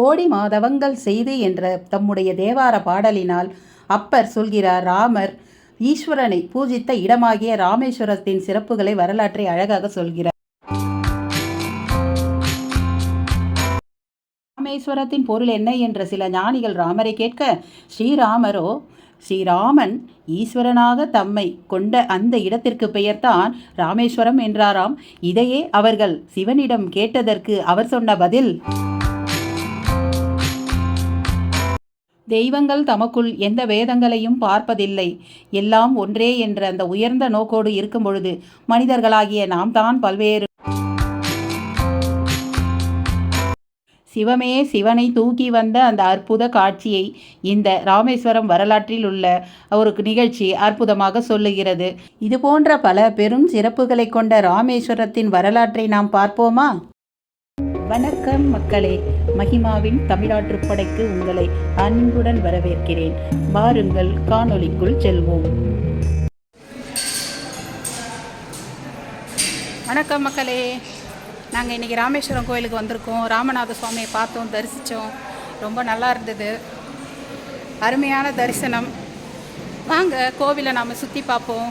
கோடி மாதவங்கள் செய்து என்ற தம்முடைய தேவார பாடலினால் அப்பர் சொல்கிறார் ராமர் ஈஸ்வரனை பூஜித்த இடமாகிய ராமேஸ்வரத்தின் சிறப்புகளை வரலாற்றை அழகாக சொல்கிறார். ராமேஸ்வரத்தின் பொருள் என்ன என்ற சில ஞானிகள் ராமரை கேட்க ஸ்ரீராமரோ ஸ்ரீராமன் ஈஸ்வரனாக தம்மை கொண்ட அந்த இடத்திற்கு பெயர்தான் ராமேஸ்வரம் என்றாராம். இதையே அவர்கள் சிவனிடம் கேட்டதற்கு அவர் சொன்ன பதில் தெய்வங்கள் தமக்குள் எந்த வேதங்களையும் பார்ப்பதில்லை. எல்லாம் ஒன்றே என்ற அந்த உயர்ந்த நோக்கோடு இருக்கும் பொழுது மனிதர்களாகிய நாம் தான் பல்வேறு சிவமே சிவனை தூக்கி வந்த அந்த அற்புத காட்சியை இந்த ராமேஸ்வரம் வரலாற்றில் உள்ள ஒரு நிகழ்ச்சி அற்புதமாக சொல்லுகிறது. இது போன்ற பல பெரும் சிறப்புகளை கொண்ட ராமேஸ்வரத்தின் வரலாற்றை நாம் பார்ப்போமா? வணக்கம் மக்களே. மகிமாவின் தமிழாற்றுப் படைக்கு உங்களை அன்புடன் வரவேற்கிறேன். வாருங்கள் காணொளிக்குள் செல்வோம். வணக்கம் மக்களே. நாங்கள் இன்றைக்கி ராமேஸ்வரம் கோயிலுக்கு வந்திருக்கோம். ராமநாத சுவாமியை பார்த்தோம் தரிசித்தோம் ரொம்ப நல்லா இருந்தது. அருமையான தரிசனம். வாங்க கோவிலை நாம் சுற்றி பார்ப்போம்.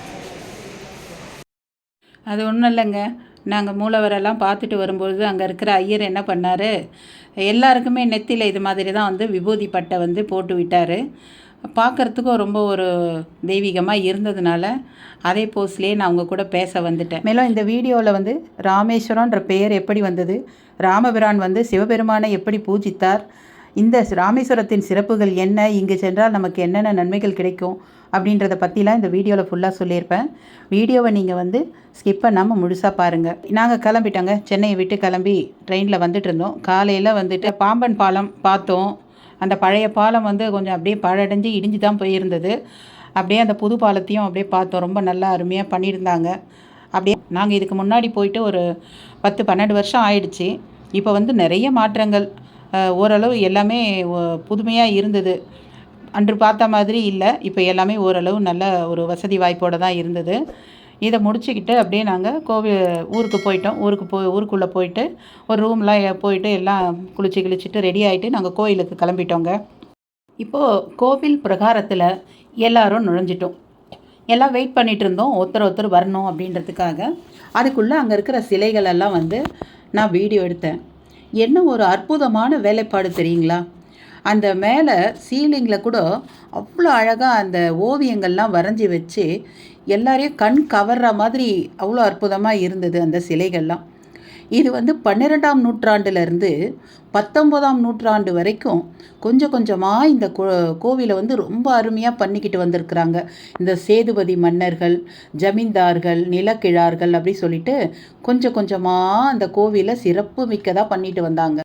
அது ஒன்றும் இல்லைங்க. நாங்கள் மூலவரெல்லாம் பார்த்துட்டு வரும்பொழுது அங்கே இருக்கிற ஐயர் என்ன பண்ணார்? எல்லாருக்குமே நெத்தியில் இது மாதிரி தான் வந்து விபூதி பட்டை வந்து போட்டு விட்டார். பார்க்குறதுக்கும் ரொம்ப ஒரு தெய்வீகமாக இருந்ததுனால அதே போஸ்ட்லேயே நான் அவங்க கூட பேச வந்துட்டேன். மேலும் இந்த வீடியோவில் வந்து ராமேஸ்வரன்ற பெயர் எப்படி வந்தது? ராமபிரான் வந்து சிவபெருமானை எப்படி பூஜித்தார்? இந்த ராமேஸ்வரத்தின் சிறப்புகள் என்ன? இங்கு சென்றால் நமக்கு என்னென்ன நன்மைகள் கிடைக்கும்? அப்படின்றத பற்றிலாம் இந்த வீடியோவில் ஃபுல்லாக சொல்லியிருப்பேன். வீடியோவை நீங்கள் வந்து ஸ்கிப் பண்ணாமல் முழுசாக பாருங்கள் நாங்கள் கிளம்பிட்டோங்க. சென்னையை விட்டு கிளம்பி ட்ரெயினில் வந்துட்டு இருந்தோம் காலையில் வந்துட்டு பாம்பன் பாலம் பார்த்தோம். அந்த பழைய பாலம் வந்து கொஞ்சம் அப்படியே பழடைஞ்சு இடிஞ்சு தான் போயிருந்தது. அப்படியே அந்த புது பாலத்தையும் அப்படியே பார்த்தோம். ரொம்ப நல்லா அருமையாக பண்ணியிருந்தாங்க. அப்படியே நாங்கள் இதுக்கு முன்னாடி போயிட்டு ஒரு பத்து பன்னெண்டு வருஷம் ஆயிடுச்சு. இப்போ வந்து நிறைய மாற்றங்கள். ஓரளவு எல்லாமே புதுமையாக இருந்தது. அன்று பார்த்த மாதிரி இல்லை. இப்போ எல்லாமே ஓரளவு நல்ல ஒரு வசதி வாய்ப்போடு தான் இருந்தது. இதை முடிச்சுக்கிட்டு அப்படியே நாங்கள் கோவில் ஊருக்கு போயிட்டோம். ஊருக்கு போய் ஊருக்குள்ளே போயிட்டு ஒரு ரூம்லாம் போயிட்டு எல்லாம் குளிச்சு கிழிச்சிட்டு ரெடி ஆகிட்டு நாங்கள் கோயிலுக்கு கிளம்பிட்டோங்க. இப்போது கோவில் பிரகாரத்தில் எல்லாரும் நுழைஞ்சிட்டோம். எல்லாம் வெயிட் பண்ணிகிட்டு இருந்தோம். ஒருத்தர் ஒருத்தர் வரணும் அப்படின்றதுக்காக. அதுக்குள்ளே அங்கே இருக்கிற சிலைகளெல்லாம் வந்து நான் வீடியோ எடுத்தேன். என்ன ஒரு அற்புதமான வேலைப்பாடு தெரியுங்களா? அந்த மேலே சீலிங்கில் கூட அவ்வளோ அழகாக அந்த ஓவியங்கள்லாம் வரைஞ்சி வச்சு எல்லாரையும் கண் கவர்ற மாதிரி அவ்வளோ அற்புதமாக இருந்தது அந்த சிலைகள்லாம். இது வந்து பன்னிரெண்டாம் நூற்றாண்டுலேருந்து பத்தொம்போதாம் நூற்றாண்டு வரைக்கும் கொஞ்சம் கொஞ்சமாக இந்த கோ கோவிலை வந்து ரொம்ப அருமையாக பண்ணிக்கிட்டு வந்திருக்கிறாங்க. இந்த சேதுபதி மன்னர்கள் ஜமீன்தார்கள் நிலக்கிழார்கள் அப்படி சொல்லிட்டு கொஞ்சம் கொஞ்சமாக அந்த கோவிலை சிறப்பு மிக்கதாக பண்ணிட்டு வந்தாங்க.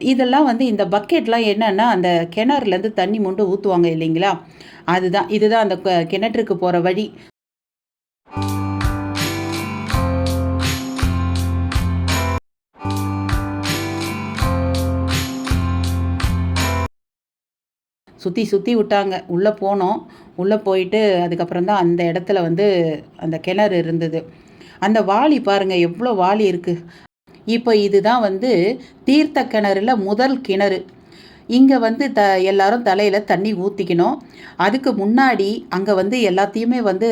இதெல்லாம் வந்து இந்த பக்கெட்லாம் என்னன்னா அந்த கிணறுலேருந்து தண்ணி மொண்டு ஊற்றுவாங்க இல்லைங்களா? அதுதான் இதுதான் அந்த க- கிணற்றுக்கு போகிற வழி. சுற்றி சுற்றி விட்டாங்க. உள்ளே போனோம். உள்ளே போயிட்டு அதுக்கப்புறம் தான் அந்த இடத்துல வந்து அந்த கிணறு இருந்தது. அந்த வாளி பாருங்கள் எவ்வளோ வாளி இருக்குது இப்போ இதுதான் வந்து தீர்த்த கிணறுல முதல் கிணறு. இங்கே வந்து த எல்லாரும் தலையில் தண்ணி ஊற்றிக்கணும் அதுக்கு முன்னாடி அங்கே வந்து எல்லாத்தையுமே வந்து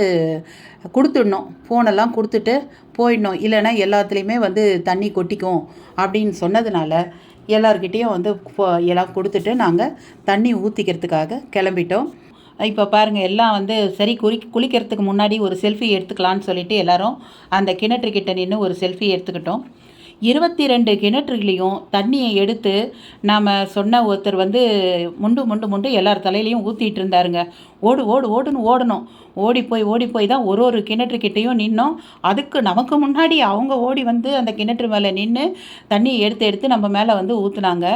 கொடுத்துடணும். ஃபோனெல்லாம் கொடுத்துட்டு போயிடணும். இல்லைன்னா எல்லாத்துலேயுமே வந்து தண்ணி கொட்டிக்கும் அப்படின்னு சொன்னதுனால எல்லார்கிட்டேயும் வந்து ஃபோ- எல்லாம் கொடுத்துட்டு நாங்கள் தண்ணி ஊற்றிக்கிறதுக்காக கிளம்பிட்டோம். இப்போ பாருங்கள் எல்லாம் வந்து சரி குறி குளிக்கிறதுக்கு முன்னாடி ஒரு செல்ஃபி எடுத்துக்கலான்னு சொல்லிட்டு எல்லாரும் அந்த கிணற்றுக்கிட்ட நின்று ஒரு செல்ஃபி எடுத்துக்கிட்டோம். இருபத்தி ரெண்டு கிணற்றுகளையும் தண்ணியை எடுத்து நாம் சொன்ன ஒருத்தர் வந்து முண்டு முண்டு முண்டு எல்லார் தலையிலையும் ஊற்றிட்டு இருந்தாருங்க. ஓடு ஓடு ஓடுன்னு ஓடணும். ஓடி போய் ஓடி போய் தான் ஒரு ஒரு கிணற்றுக்கிட்டேயும் நின்னோம். அதுக்கு நமக்கு முன்னாடி அவங்க ஓடி வந்து அந்த கிணற்று மேலே நின்று தண்ணியை எடுத்து எடுத்து நம்ம மேலே வந்து ஊற்றுனாங்க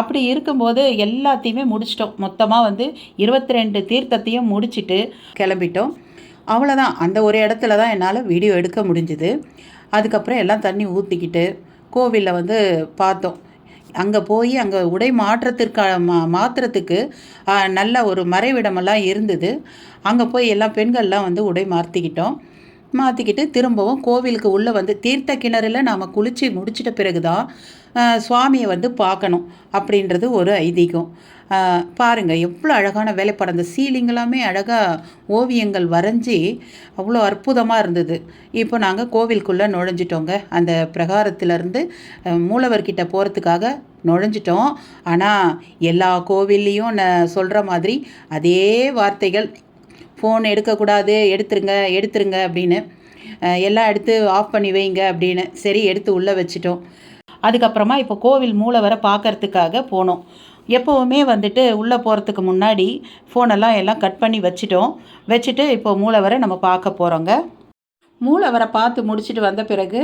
அப்படி இருக்கும்போது எல்லாத்தையுமே முடிச்சிட்டோம். மொத்தமாக வந்து இருபத்தி ரெண்டு தீர்த்தத்தையும் முடிச்சுட்டு கிளம்பிட்டோம். அவ்வளோதான் அந்த ஒரு இடத்துல தான் என்னால் வீடியோ எடுக்க முடிஞ்சுது. அதுக்கப்புறம் எல்லாம் தண்ணி ஊற்றிக்கிட்டு கோவிலில் வந்து பார்த்தோம். அங்கே போய் அங்கே உடை மாற்றத்திற்கா மா மாற்றுறதுக்கு நல்ல ஒரு மறைவிடமெல்லாம் இருந்தது. அங்கே போய் எல்லா பெண்கள்லாம் வந்து உடை மாற்றிக்கிட்டோம் மாற்றிக்கிட்டு திரும்பவும் கோவிலுக்கு உள்ளே வந்து தீர்த்த கிணறுல நாம் குளித்து முடிச்சிட்ட பிறகு தான் சுவாமியை வந்து பார்க்கணும் அப்படின்றது ஒரு ஐதீகம். பாருங்கள் எவ்வளோ அழகான வேலைப்பாடு. அந்த சீலிங் எல்லாமே அழகாக ஓவியங்கள் வரைஞ்சி அவ்வளோ அற்புதமாக இருந்தது. இப்போ நாங்கள் கோவிலுக்குள்ளே நுழைஞ்சிட்டோங்க. அந்த பிரகாரத்திலேருந்து மூலவர்கிட்ட போகிறதுக்காக நுழைஞ்சிட்டோம். ஆனால் எல்லா கோவில்லையும் நான் சொல்கிற மாதிரி அதே வார்த்தைகள் ஃபோன் எடுக்கக்கூடாது எடுத்துருங்க எடுத்துருங்க அப்படின்னு எல்லாம் எடுத்து ஆஃப் பண்ணி வைங்க அப்படின்னு சரி எடுத்து உள்ளே வச்சிட்டோம். அதுக்கப்புறமா இப்போ கோவில் மூலவரை பார்க்கறதுக்காக போனோம். எப்போவுமே வந்துட்டு உள்ளே போகிறதுக்கு முன்னாடி ஃபோனெல்லாம் எல்லாம் கட் பண்ணி வச்சிட்டோம். வச்சுட்டு இப்போ மூலவரை நம்ம பார்க்க போகிறோங்க மூலவரை பார்த்து முடிச்சுட்டு வந்த பிறகு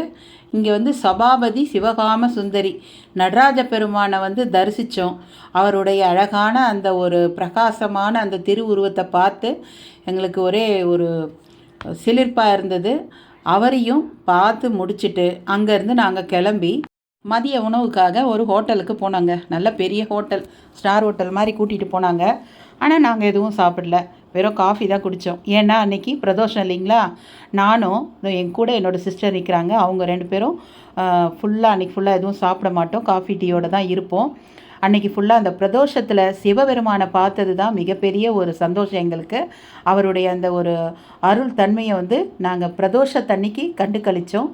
இங்கே வந்து சபாபதி சிவகாம சுந்தரி நடராஜ பெருமானை வந்து தரிசித்தோம் அவருடைய அழகான அந்த ஒரு பிரகாசமான அந்த திருவுருவத்தை பார்த்து எங்களுக்கு ஒரே ஒரு சிலிர்ப்பாக இருந்தது. அவரையும் பார்த்து முடிச்சுட்டு அங்கேருந்து நாங்கள் கிளம்பி மதிய உணவுக்காக ஒரு ஹோட்டலுக்கு போனாங்க. நல்ல பெரிய ஹோட்டல் ஸ்டார் ஹோட்டல் மாதிரி கூட்டிகிட்டு போனாங்க. ஆனால் நாங்கள் எதுவும் சாப்பிடல. வெறும் காஃபி தான் குடித்தோம் ஏன்னா அன்னைக்கு பிரதோஷம் இல்லைங்களா? நானும் என் கூட என்னோடய சிஸ்டர் இருக்கிறாங்க. அவங்க ரெண்டு பேரும் ஃபுல்லாக அன்றைக்கி ஃபுல்லாக எதுவும் சாப்பிட மாட்டோம். காஃபி டீயோடு தான் இருப்போம். அன்னைக்கு ஃபுல்லாக அந்த பிரதோஷத்தில் சிவபெருமானை பார்த்தது தான் மிகப்பெரிய ஒரு சந்தோஷம் எங்களுக்கு. அவருடைய அந்த ஒரு அருள் தன்மையை வந்து நாங்கள் பிரதோஷத்தன்னைக்கு கண்டு கழித்தோம்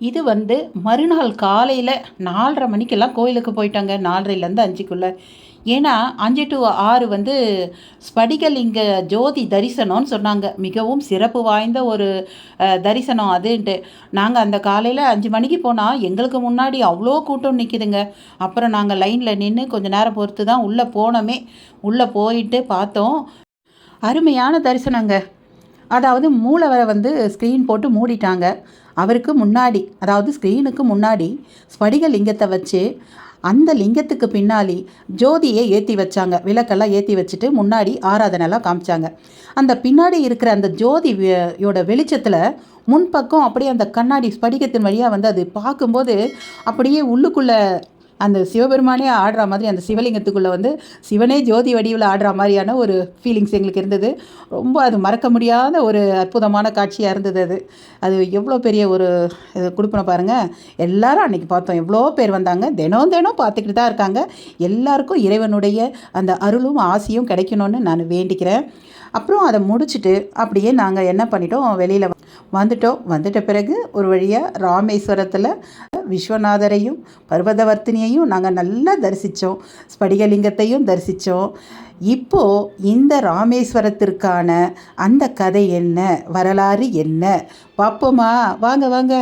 இது வந்து மறுநாள் காலையில் நாலரை மணிக்கெல்லாம் கோயிலுக்கு போயிட்டாங்க நாலரைலேருந்து அஞ்சுக்குள்ளே. ஏன்னா அஞ்சு டு ஆறு வந்து ஸ்படிகலிங்க ஜோதி தரிசனம்னு சொன்னாங்க. மிகவும் சிறப்பு வாய்ந்த ஒரு தரிசனம் அதுன்ட்டு. நாங்கள் அந்த காலையில் அஞ்சு மணிக்கு போனால் எங்களுக்கு முன்னாடி அவ்வளோ கூட்டம் நிற்கிதுங்க அப்புறம் நாங்கள் லைனில் நின்று கொஞ்ச நேரம் பொறுத்து தான் உள்ளே போனோமே. உள்ளே போயிட்டு பார்த்தோம். அருமையான தரிசனங்க. அதாவது மூலவரை வந்து ஸ்க்ரீன் போட்டு மூடிட்டாங்க. அவருக்கு முன்னாடி அதாவது ஸ்க்ரீனுக்கு முன்னாடி ஸ்படிக லிங்கத்தை வச்சு அந்த லிங்கத்துக்கு பின்னாடி ஜோதியை ஏற்றி வச்சாங்க. விளக்கெல்லாம் ஏற்றி வச்சுட்டு முன்னாடி ஆராதனைலாம் காமிச்சாங்க. அந்த பின்னாடி இருக்கிற அந்த ஜோதி யோட வெளிச்சத்தில் முன்பக்கம் அப்படியே அந்த கண்ணாடி ஸ்படிகத்தின் வழியாக வந்து அது பார்க்கும்போது அப்படியே உள்ளுக்குள்ளே அந்த சிவபெருமானே ஆடுற மாதிரி அந்த சிவலிங்கத்துக்குள்ளே வந்து சிவனே ஜோதி வடிவில் ஆடுற மாதிரியான ஒரு ஃபீலிங்ஸ் எங்களுக்கு இருந்தது. ரொம்ப அது மறக்க முடியாத ஒரு அற்புதமான காட்சியாக இருந்தது அது. அது எவ்வளோ பெரிய ஒரு இது கொடுப்பன பாருங்கள் எல்லாரும் அன்றைக்கி பார்த்தோம். எவ்வளோ பேர் வந்தாங்க. தினம் தினம் பார்த்துக்கிட்டு தான் இருக்காங்க. எல்லாருக்கும் இறைவனுடைய அந்த அருளும் ஆசையும் கிடைக்கணும்னு நான் வேண்டிக்கிறேன். அப்புறம் அதை முடிச்சுட்டு அப்படியே நாங்கள் என்ன பண்ணிட்டோம் வெளியில் வந்துட்டோம். வந்துட்ட பிறகு ஒரு வழியாக ராமேஸ்வரத்தில் விஸ்வநாதரையும் பர்வதவர்த்தினியையும் நாங்கள் நல்லா தரிசித்தோம் ஸ்படிகலிங்கத்தையும் தரிசித்தோம் இப்போது இந்த ராமேஸ்வரத்திற்கான அந்த கதை என்ன? வரலாறு என்ன? பார்ப்போமா வாங்க வாங்க.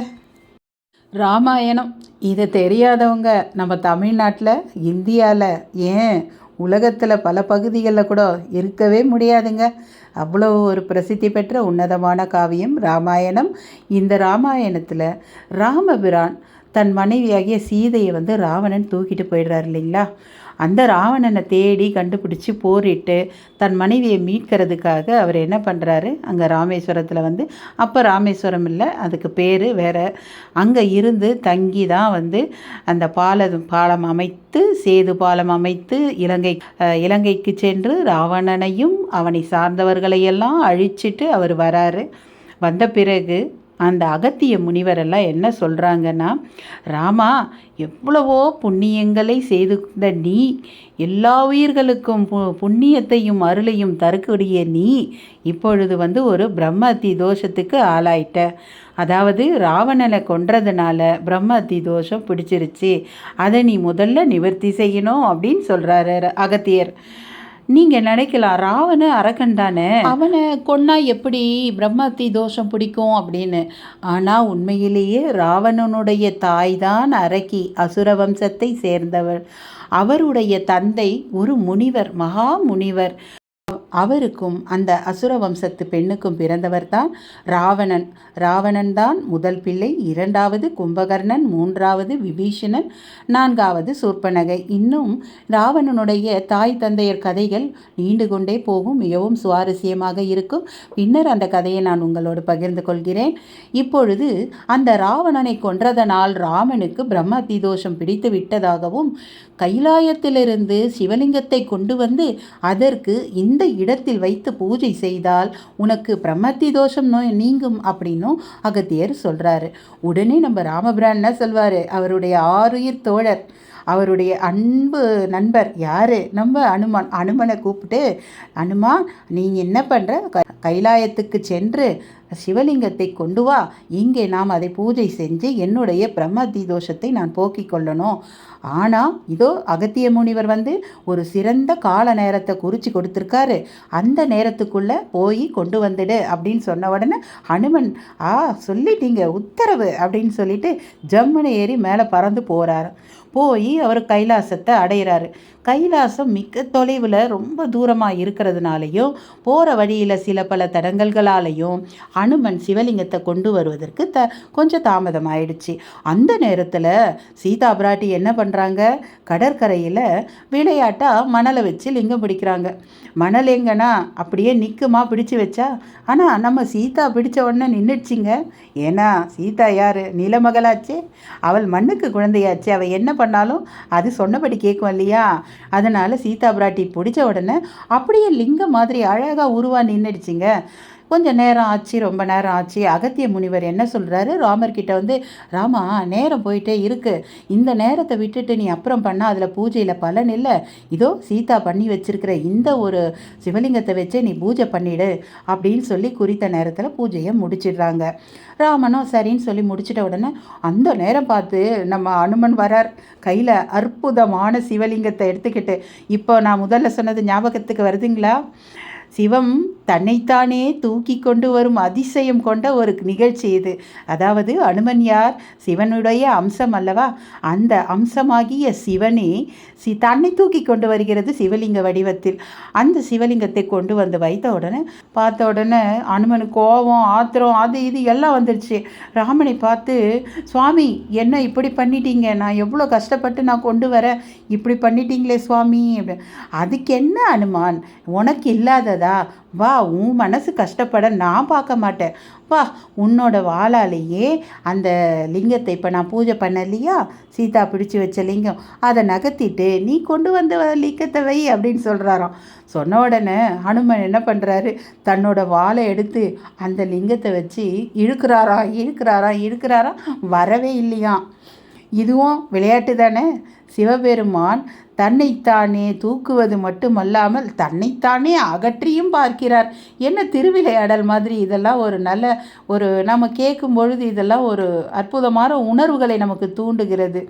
ராமாயணம். இது தெரியாதவங்க. நம்ம தமிழ்நாட்டில் இந்தியாவில் ஏன் உலகத்தில் பல பகுதிகளில் கூட இருக்கவே முடியாதுங்க. அவ்வளோ ஒரு பிரசித்தி பெற்ற உன்னதமான காவியம் ராமாயணம். இந்த ராமாயணத்தில் ராமபிரான் தன் மனைவியாகிய சீதையை வந்து ராவணன் தூக்கிட்டு போயிடுறாரு இல்லைங்களா? அந்த ராவணனை தேடி கண்டுபிடிச்சி போரிட்டு தன் மனைவியை மீட்கிறதுக்காக அவர் என்ன பண்ணுறாரு அங்கே ராமேஸ்வரத்தில் வந்து அப்போ ராமேஸ்வரம் இல்லை அதுக்கு பேர் வேற. அங்கே இருந்து தங்கி தான் வந்து அந்த பால பாலம் அமைத்து சேது பாலம் அமைத்து இலங்கை இலங்கைக்கு சென்று ராவணனையும் அவனை சார்ந்தவர்களையெல்லாம் அழிச்சிட்டு அவர் வராரு. வந்த பிறகு அந்த அகத்திய முனிவரெல்லாம் என்ன சொல்கிறாங்கன்னா ராமா எவ்வளவோ புண்ணியங்களை செய்துந்த நீ எல்லா உயிர்களுக்கும் பு- புண்ணியத்தையும் அருளையும் தரக்கூடிய நீ இப்பொழுது வந்து ஒரு பிரம்மத்தி தோஷத்துக்கு ஆளாயிட்ட. அதாவது ராவணனை கொன்றதுனால பிரம்மத்தி தோஷம் பிடிச்சிருச்சு. அதை நீ முதல்ல நிவர்த்தி செய்யணும் அப்படின்னு சொல்கிறாரு அகத்தியர். நீங்கள் நினைக்கலாம் ராவண அரக்கன் தானே. அவனை கொன்னா எப்படி பிரம்மத்தி தோஷம் பிடிக்கும் அப்படின்னு. ஆனால் உண்மையிலேயே ராவணனுடைய தாய் தான் அரக்கி அசுர வம்சத்தை சேர்ந்தவர் அவருடைய தந்தை ஒரு முனிவர் மகா முனிவர். அவருக்கும் அந்த அசுர வம்சத்து பெண்ணுக்கும் பிறந்தவர்தான் ராவணன். ராவணன் தான் முதல் பிள்ளை இரண்டாவது கும்பகர்ணன் மூன்றாவது விபீஷணன் நான்காவது சூர்பனகை இன்னும் ராவணனுடைய தாய் தந்தையர் கதைகள் நீண்டு கொண்டே போகும் மிகவும் சுவாரஸ்யமாக இருக்கும். பின்னர் அந்த கதையை நான் உங்களோடு பகிர்ந்து கொள்கிறேன். இப்பொழுது அந்த ராவணனை கொன்றதனால் ராமனுக்கு பிரம்ம தோஷம் பிடித்து விட்டதாகவும் கைலாயத்திலிருந்து சிவலிங்கத்தை கொண்டு வந்து அதற்கு இந்த இடத்தில் வைத்து பூஜை செய்தால் உனக்கு பிரம்மத்தி தோஷம் நோய் நீங்கும் அப்படின்னும் அகத்தியர் சொல்கிறாரு உடனே நம்ம ராமபிரான் என்ன சொல்வார் அவருடைய ஆறுயிர் தோழர் அவருடைய அன்பு நண்பர் யார்? நம்ம அனுமான் அனுமனை கூப்பிட்டு அனுமான் நீங்கள் என்ன பண்ணுற க கைலாயத்துக்கு சென்று சிவலிங்கத்தை கொண்டு வா. இங்கே நாம் அதை பூஜை செஞ்சு என்னுடைய பிரம்மதி தோஷத்தை நான் போக்கிக் கொள்ளணும். ஆனால் இதோ அகத்திய முனிவர் வந்து ஒரு சிறந்த கால நேரத்தை குறித்து கொடுத்துருக்காரு. அந்த நேரத்துக்குள்ளே போய் கொண்டு வந்துடு அப்படின்னு சொன்ன உடனே ஹனுமன் ஆ சொல்லிட்டீங்க உத்தரவு அப்படின்னு சொல்லிட்டு ஜம்முனை ஏறி மேலே பறந்து போகிறார் போய் அவர் கைலாசத்தை அடையிறாரு. கைலாசம் மிக்க தொலைவில் ரொம்ப தூரமாக இருக்கிறதுனாலையும் போகிற வழியில் சில பல தடங்கல்களாலையும் அனுமன் சிவலிங்கத்தை கொண்டு வருவதற்கு த கொஞ்சம் தாமதம் ஆயிடுச்சு அந்த நேரத்தில் சீதா பிராட்டி என்ன பண்ணுறாங்க கடற்கரையில் விளையாட்டாக மணலை வச்சு லிங்கம் பிடிக்கிறாங்க. மணல் எங்கன்னா அப்படியே நிற்குமா பிடிச்சு வச்சா? ஆனால் நம்ம சீதா பிடிச்ச உடனே நின்றுடுச்சிங்க ஏன்னா சீதா யார்? நிலமகளாச்சே. அவள் மண்ணுக்கு குழந்தையாச்சு. அவள் என்ன பண்ணாலும் அது சொன்னபடி கேட்கும் இல்லையா? அதனால் சீதா பிராட்டி பிடிச்ச உடனே அப்படியே லிங்கம் மாதிரி அழகாக உருவா நின்றுடுச்சிங்க கொஞ்சம் நேரம் ஆச்சு ரொம்ப நேரம் ஆச்சு. அகத்திய முனிவர் என்ன சொல்கிறாரு ராமர்கிட்ட வந்து ராமா நேரம் போயிட்டே இருக்குது இந்த நேரத்தை விட்டுட்டு நீ அப்புறம் பண்ணால் அதில் பூஜையில் பலன் இல்லை. இதோ சீதா பண்ணி வச்சிருக்கிற இந்த ஒரு சிவலிங்கத்தை வச்சே நீ பூஜை பண்ணிடு அப்படின்னு சொல்லி குறித்த நேரத்தில் பூஜையை முடிச்சிடுறாங்க. ராமனும் சரின்னு சொல்லி முடிச்சிட்ட உடனே அந்த நேரம் பார்த்து நம்ம அனுமன் வரார். கையில் அற்புதமான சிவலிங்கத்தை எடுத்துக்கிட்டு இப்போ நான் முதல்ல சொன்னது ஞாபகத்துக்கு வருதுங்களா? சிவம் தன்னைத்தானே தூக்கி கொண்டு வரும் அதிசயம் கொண்ட ஒரு நிகழ்ச்சி இது. அதாவது அனுமன் யார்? சிவனுடைய அம்சம் அல்லவா? அந்த அம்சமாகிய சிவனே சி தன்னை தூக்கி கொண்டு வருகிறது சிவலிங்க வடிவத்தில். அந்த சிவலிங்கத்தை கொண்டு வந்து வைத்த உடனே பார்த்த உடனே அனுமனு கோபம் ஆத்திரம் அது இது எல்லாம் வந்துருச்சு. ராமனை பார்த்து சுவாமி என்ன இப்படி பண்ணிட்டீங்க? நான் எவ்வளோ கஷ்டப்பட்டு நான் கொண்டு வரேன் இப்படி பண்ணிட்டீங்களே சுவாமி அதுக்கு என்ன அனுமான்? உனக்கு இல்லாதது? வா உன் மனசு கஷ்டப்பட நான் பார்க்க மாட்டேன். வா உன்னோட வாளாலேயே அந்த லிங்கத்தை இப்போ நான் பூஜை பண்ண இல்லையா? சீதா பிடிச்சி வச்ச லிங்கம். அதை நகர்த்திட்டு நீ கொண்டு வந்த லிங்கத்தை வை அப்படின்னு சொல்கிறாராம் சொன்ன உடனே ஹனுமன் என்ன பண்ணுறாரு தன்னோட வாழை எடுத்து அந்த லிங்கத்தை வச்சு இழுக்கிறாரா இழுக்கிறாரா இழுக்கிறாரா? வரவே இல்லையாம். இதுவும் விளையாட்டு தானே? சிவபெருமான் தன்னைத்தானே தூக்குவது மட்டுமல்லாமல் தன்னைத்தானே அகற்றியும் பார்க்கிறார். என்ன திருவிளையாடல் மாதிரி இதெல்லாம் ஒரு நல்ல ஒரு நம்ம கேட்கும் பொழுது இதெல்லாம் ஒரு அற்புதமான உணர்வுகளை நமக்கு தூண்டுகிறது.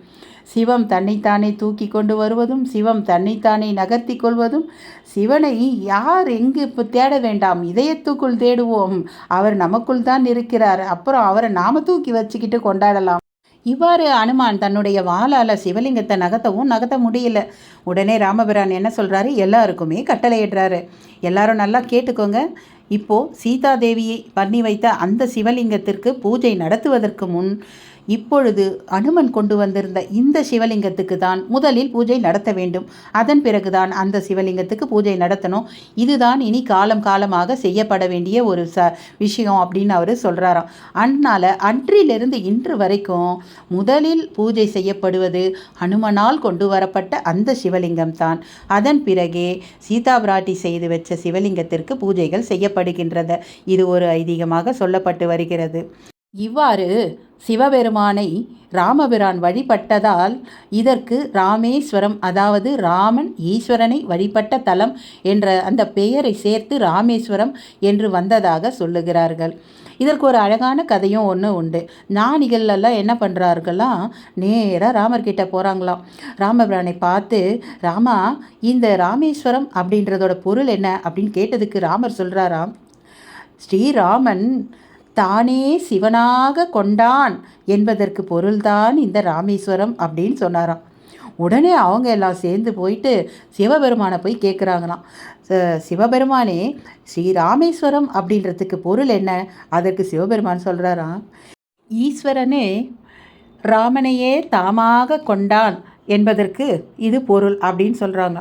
சிவம் தன்னைத்தானே தூக்கி கொண்டு வருவதும் சிவம் தன்னைத்தானே நகர்த்தி கொள்வதும் சிவனை யார் எங்கு இப்போ தேட வேண்டாம்? இதயத்துக்குள் தேடுவோம். அவர் நமக்குள் தான் இருக்கிறார். அப்புறம் அவரை நாம தூக்கி வச்சுக்கிட்டு கொண்டாடலாம். இவ்வாறு அனுமான் தன்னுடைய வாளால் சிவலிங்கத்தை நகர்த்தவும் நகர்த்த முடியல. உடனே ராமபிரான் என்ன சொல்கிறாரு எல்லாருக்குமே கட்டளையிடுறாரு. எல்லாரும் நல்லா கேட்டுக்கோங்க. இப்போது சீதாதேவியை பண்ணி வைத்த அந்த சிவலிங்கத்திற்கு பூஜை நடத்துவதற்கு முன் இப்பொழுது அனுமன் கொண்டு வந்திருந்த இந்த சிவலிங்கத்துக்கு தான் முதலில் பூஜை நடத்த வேண்டும். அதன் பிறகுதான் அந்த சிவலிங்கத்துக்கு பூஜை நடத்தணும். இதுதான் இனி காலம் காலமாக செய்யப்பட வேண்டிய ஒரு ச விஷயம் அப்படின்னு அவர் சொல்கிறாராம் அதனால் அன்றிலிருந்து இன்று வரைக்கும் முதலில் பூஜை செய்யப்படுவது ஹனுமனால் கொண்டு வரப்பட்ட அந்த சிவலிங்கம் தான். அதன் பிறகே சீதா பிராட்டி செய்து வச்ச சிவலிங்கத்திற்கு பூஜைகள் செய்யப்படுகின்றது. இது ஒரு ஐதீகமாக சொல்லப்பட்டு வருகிறது. இவ்வாறு சிவபெருமானை ராமபிரான் வழிபட்டதால் இதற்கு ராமேஸ்வரம் அதாவது ராமன் ஈஸ்வரனை வழிபட்ட தலம் என்ற அந்த பெயரை சேர்த்து ராமேஸ்வரம் என்று வந்ததாக சொல்லுகிறார்கள். இதற்கு ஒரு அழகான கதையும் ஒன்று உண்டு. ஞானிகள்லாம் என்ன பண்ணுறார்களாம் நேராக ராமர்கிட்ட போகிறாங்களாம் ராமபிரானை பார்த்து ராமா இந்த ராமேஸ்வரம் அப்படின்றதோட பொருள் என்ன? அப்படின்னு கேட்டதுக்கு ராமர் சொல்கிறாராம் ஸ்ரீராமன் தானே சிவனாக கொண்டான் என்பதற்கு பொருள்தான் இந்த ராமேஸ்வரம் அப்படின்னு சொன்னாராம். உடனே அவங்க எல்லாம் சேர்ந்து போயிட்டு சிவபெருமானை போய் கேட்குறாங்களாம் சிவபெருமானே ஸ்ரீராமேஸ்வரம் அப்படின்றதுக்கு பொருள் என்ன? அதற்கு சிவபெருமான் சொல்கிறாராம் ஈஸ்வரனே ராமனையே தாமாக கொண்டான் என்பதற்கு இது பொருள் அப்படின்னு சொல்கிறாங்க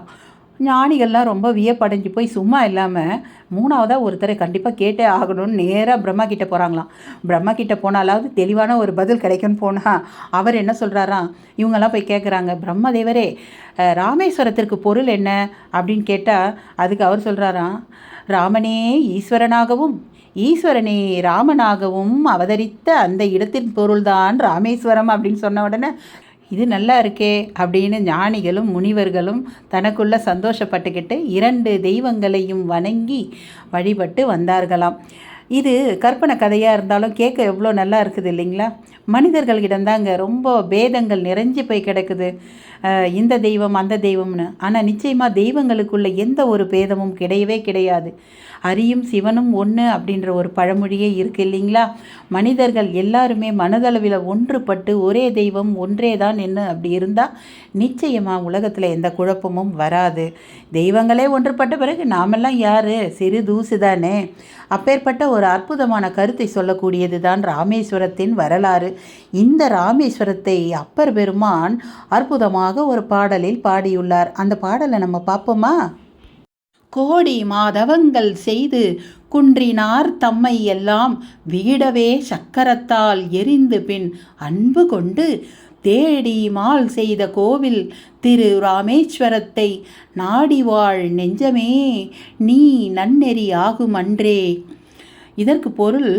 ஞானிகள்லாம் ரொம்ப வியப்படைஞ்சு போய் சும்மா இல்லாமல் மூணாவதாக ஒருத்தரை கண்டிப்பாக கேட்டே ஆகணும்னு நேராக பிரம்மா கிட்டே போகிறாங்களாம் பிரம்மா கிட்ட போனாலாவது தெளிவான ஒரு பதில் கிடைக்கும்னு போனால் அவர் என்ன சொல்கிறாராம் இவங்கெல்லாம் போய் கேட்குறாங்க பிரம்மதேவரே ராமேஸ்வரத்திற்கு பொருள் என்ன? அப்படின்னு கேட்டால் அதுக்கு அவர் சொல்கிறாராம் ராமனே ஈஸ்வரனாகவும் ஈஸ்வரனே ராமனாகவும் அவதரித்த அந்த இடத்தின் பொருள்தான் ராமேஸ்வரம் அப்படின்னு சொன்ன உடனே இது நல்லா இருக்கே அப்படின்னு ஞானிகளும் முனிவர்களும் தனக்குள்ள சந்தோஷப்பட்டுக்கிட்டு இரண்டு தெய்வங்களையும் வணங்கி வழிபட்டு வந்தார்களாம். இது கற்பனை கதையாக இருந்தாலும் கேட்க எவ்வளோ நல்லா இருக்குது இல்லைங்களா? மனிதர்களிடம்தாங்க ரொம்ப பேதங்கள் நிறைஞ்சு போய் கிடக்குது. இந்த தெய்வம் அந்த தெய்வம்னு. ஆனால் நிச்சயமாக தெய்வங்களுக்குள்ள எந்த ஒரு பேதமும் கிடையவே கிடையாது. அரியும் சிவனும் ஒன்று அப்படின்ற ஒரு பழமொழியே இருக்குது இல்லைங்களா? மனிதர்கள் எல்லாருமே மனதளவில் ஒன்றுபட்டு ஒரே தெய்வம் ஒன்றே தான் என்ன அப்படி இருந்தால் நிச்சயமாக உலகத்தில் எந்த குழப்பமும் வராது. தெய்வங்களே ஒன்றுபட்ட பிறகு நாமெல்லாம் யார்? சிறு தூசு தானே. அப்பேற்பட்ட ஒரு ஒரு அற்புதமான கருத்தை சொல்லக்கூடியது தான் ராமேஸ்வரத்தின் வரலாறு. இந்த ராமேஸ்வரத்தை அப்பர் பெருமான் அற்புதமாக ஒரு பாடலில் பாடியுள்ளார். அந்த பாடலை நம்ம பார்ப்போமா? கோடி மாதவங்கள் செய்து குன்றினார் தம்மை எல்லாம் வீடவே சக்கரத்தால் எரிந்து பின் அன்பு கொண்டு தேடி மால் செய்த கோவில் திரு ராமேஸ்வரத்தை நாடி வாழ் நெஞ்சமே நீ நன்னெறி ஆகும் அன்றே இதற்கு பொருள்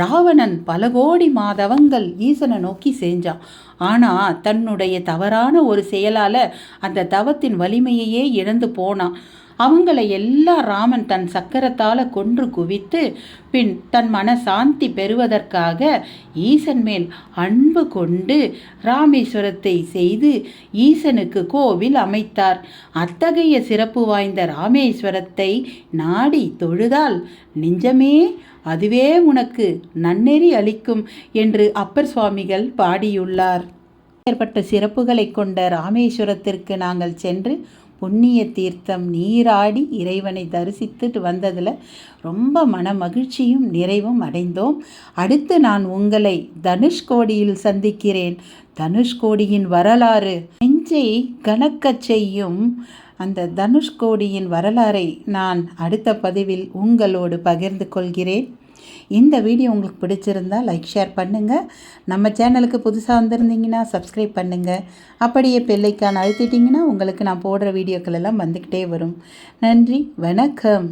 ராவணன் பல கோடி மாதவங்கள் ஈசனை நோக்கி செஞ்சான் ஆனால் தன்னுடைய தவறான ஒரு செயலால் அந்த தவத்தின் வலிமையையே இழந்து போனான். அவங்களை எல்லாம் ராமன் தன் சக்கரத்தால் கொன்று குவித்து பின் தன் மன சாந்தி பெறுவதற்காக ஈசன் மேல் அன்பு கொண்டு ராமேஸ்வரத்தை செய்து ஈசனுக்கு கோவில் அமைத்தார். அத்தகைய சிறப்பு வாய்ந்த ராமேஸ்வரத்தை நாடி தொழுதால் நெஞ்சமே அதுவே உனக்கு நன்னெறி அளிக்கும் என்று அப்பர் சுவாமிகள் பாடியுள்ளார். ஏற்பட்ட சிறப்புகளை கொண்ட ராமேஸ்வரத்திற்கு நாங்கள் சென்று புண்ணிய தீர்த்தம் நீராடி இறைவனை தரிசித்துட்டு வந்ததில் ரொம்ப மன மகிழ்ச்சியும் நிறைவும் அடைந்தோம். அடுத்து நான் உங்களை தனுஷ்கோடியில் சந்திக்கிறேன். தனுஷ்கோடியின் வரலாறு நெஞ்சை கணக்கச் செய்யும் அந்த தனுஷ்கோடியின் வரலாறை நான் அடுத்த பதிவில் உங்களோடு பகிர்ந்து கொள்கிறேன். இந்த வீடியோ உங்களுக்கு பிடிச்சிருந்தால் லைக் ஷேர் பண்ணுங்கள் நம்ம சேனலுக்கு புதுசாக வந்திருந்தீங்கன்னா சப்ஸ்கிரைப் பண்ணுங்கள் அப்படியே பெல்லைக்கான அழுத்திட்டிங்கன்னா உங்களுக்கு நான் போடுற வீடியோக்கள் எல்லாம் வந்துக்கிட்டே வரும். நன்றி வணக்கம்.